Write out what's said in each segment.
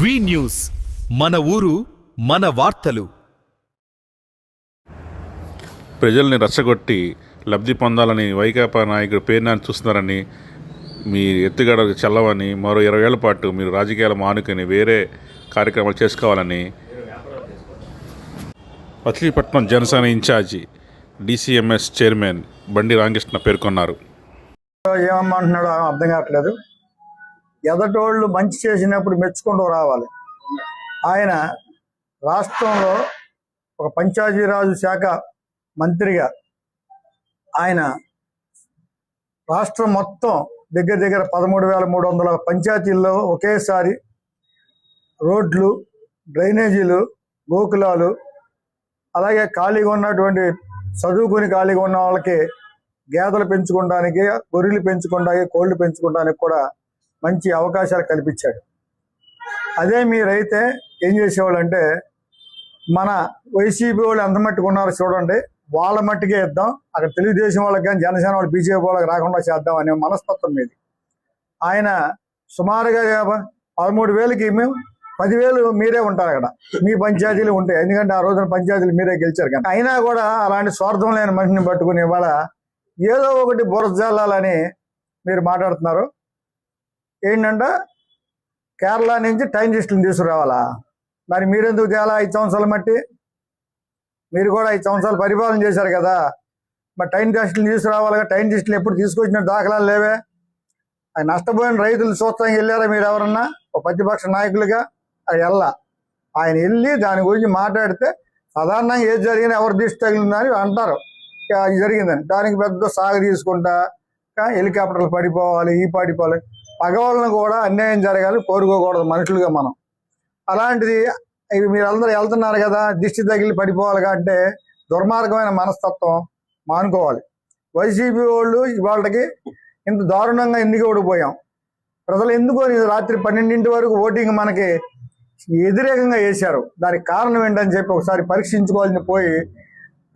వి news. మన ఊరు మన వార్తలు. ప్రజల్ని రెచ్చగొట్టి లబ్ధి పొందాలని వైకాపా నాయకుడు పేరునాన్ని చూస్తున్నారని మీ ఎత్తుగడ చల్లవని మరో ఇరవై ఏళ్ళ పాటు మీరు రాజకీయాలు మానుకొని వేరే కార్యక్రమాలు చేసుకోవాలని Machilipatnam Janasena in charge DCMS chairman Bandi Ramakrishna పేర్కొన్నారు. ఏమమ్మంటున్నాడో అర్థం కావట్లేదు. ఎదటోళ్ళు మంచి చేసినప్పుడు మెచ్చుకుంటూ రావాలి. ఆయన రాష్ట్రంలో ఒక పంచాయతీరాజు శాఖ మంత్రిగా ఆయన రాష్ట్రం మొత్తం దగ్గర దగ్గర పదమూడు వేల మూడు వందల పంచాయతీల్లో ఒకేసారి రోడ్లు డ్రైనేజీలు గోకులాలు అలాగే ఖాళీగా ఉన్నటువంటి చదువుకుని ఖాళీగా ఉన్న వాళ్ళకి గేదెలు పెంచుకోవడానికి గొర్రెలు పెంచుకోవడానికి కోళ్ళు పెంచుకోవడానికి కూడా మంచి అవకాశాలు కల్పించాడు. అదే మీరైతే ఏం చేసేవాళ్ళు అంటే మన వైసీపీ వాళ్ళు ఎంత మట్టుకు ఉన్నారో చూడండి వాళ్ళ మట్టుకే ఇద్దాం అక్కడ తెలుగుదేశం వాళ్ళకి కానీ జనసేన వాళ్ళు బీజేపీ వాళ్ళకి రాకుండా చేద్దాం అనే మనస్తత్వం మీది. ఆయన సుమారుగా పదమూడు వేలకి మేము పదివేలు మీరే ఉంటారు అక్కడ. మీ పంచాయతీలు ఉంటాయి. ఎందుకంటే ఆ రోజున పంచాయతీలు మీరే గెలిచారు కానీ అయినా కూడా అలాంటి స్వార్థం లేని మనిషిని పట్టుకుని ఇవాళ ఏదో ఒకటి బురజల్లాలని మీరు మాట్లాడుతున్నారు. ఏంటంటే కేరళ నుంచి టైం లిస్టులు తీసుకురావాలా? మరి మీరెందుకు చేయాలా ఐదు సంవత్సరాల మట్టి? మీరు కూడా ఐదు సంవత్సరాలు పరిపాలన చేశారు కదా. మరి టైం టెస్టులు తీసుకురావాలిగా టైం టెస్టులు ఎప్పుడు తీసుకొచ్చిన దాఖలాలు లేవే. అది నష్టపోయిన రైతులు చూస్తానికి వెళ్ళారా మీరు ఎవరన్నా? ఒక ప్రతిపక్ష నాయకులుగా? అది వెళ్ళా ఆయన వెళ్ళి దాని గురించి మాట్లాడితే సాధారణంగా ఏది జరిగినా ఎవరు దిష్టి తగిలిందని అంటారు. అది జరిగిందని. దానికి పెద్ద సాగు తీసుకుంటా హెలికాప్టర్లు పడిపోవాలి ఈ పడిపోవాలి పగవాళ్ళని కూడా అన్యాయం జరగాలి కోరుకోకూడదు మనుషులుగా మనం. అలాంటిది ఇవి మీరు అందరూ వెళ్తున్నారు కదా దిష్టి తగిలి పడిపోవాలి కంటే దుర్మార్గమైన మనస్తత్వం మానుకోవాలి. వైసీపీ వాళ్ళు ఇవాళకి ఇంత దారుణంగా ఎందుకు ఓడిపోయాం. ప్రజలు ఎందుకు రాత్రి పన్నెండింటి వరకు ఓటింగ్ మనకి వ్యతిరేకంగా వేశారు. దానికి కారణం ఏంటని చెప్పి ఒకసారి పరీక్షించుకోవాలని పోయి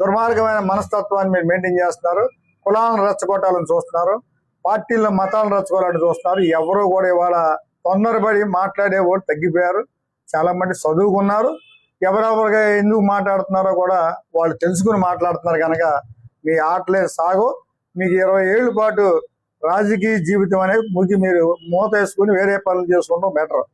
దుర్మార్గమైన మనస్తత్వాన్ని మీరు మెయింటైన్ చేస్తున్నారు. కులాలను రెచ్చగొట్టాలని చూస్తున్నారు. పార్టీల్లో మతాలను రచ్చుకోవాలని చూస్తున్నారు. ఎవరు కూడా ఇవాళ తొందరపడి మాట్లాడే వాళ్ళు తగ్గిపోయారు. చాలా మంది చదువుకున్నారు. ఎవరెవరుగా ఎందుకు మాట్లాడుతున్నారో కూడా వాళ్ళు తెలుసుకుని మాట్లాడుతున్నారు కనుక మీ ఆటలే సాగు. మీకు ఇరవై ఏళ్ళ పాటు రాజకీయ జీవితం అనేది ముగి మీరు మూత వేసుకుని వేరే పనులు చేసుకుంటాం బెటర్.